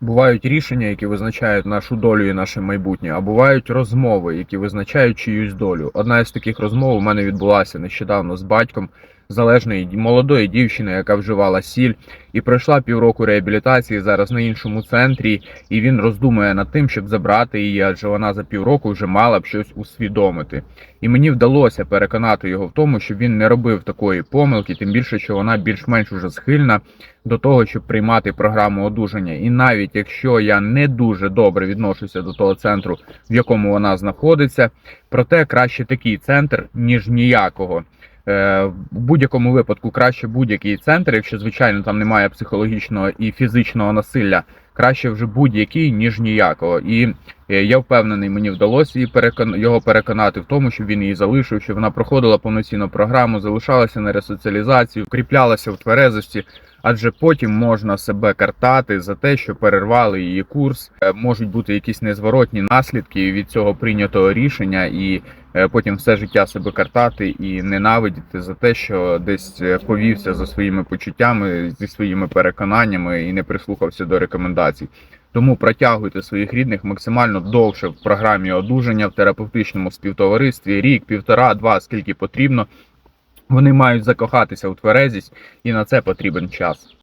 Бувають рішення, які визначають нашу долю і наше майбутнє, а бувають розмови, які визначають чиюсь долю. Одна із таких розмов у мене відбулася нещодавно з батьком залежної молодої дівчини, яка вживала сіль, і пройшла півроку реабілітації зараз на іншому центрі, і він роздумує над тим, щоб забрати її, адже вона за півроку вже мала б щось усвідомити. І мені вдалося переконати його в тому, щоб він не робив такої помилки, тим більше, що вона більш-менш уже схильна до того, щоб приймати програму одужання. І навіть якщо я не дуже добре відношуся до того центру, в якому вона знаходиться, проте краще такий центр, ніж ніякого. Е, В будь-якому випадку краще будь-який центр, якщо звичайно там немає психологічного і фізичного насилля, краще вже будь-який, ніж ніякого. І е, я впевнений, мені вдалося її перекон... його переконати в тому, щоб він її залишив, щоб вона проходила повноцінну програму, залишалася на ресоціалізацію, вкріплялася в тверезості, адже потім можна себе картати за те, що перервали її курс. Е, Можуть бути якісь незворотні наслідки від цього прийнятого рішення, і потім все життя себе картати і ненавидіти за те, що десь е, повівся за своїми почуттями, зі своїми переконаннями і не прислухався до рекомендацій. Тому протягуйте своїх рідних максимально довше в програмі одужання в терапевтичному співтоваристві рік, півтора, два, скільки потрібно. Вони мають закохатися у тверезість, і на це потрібен час.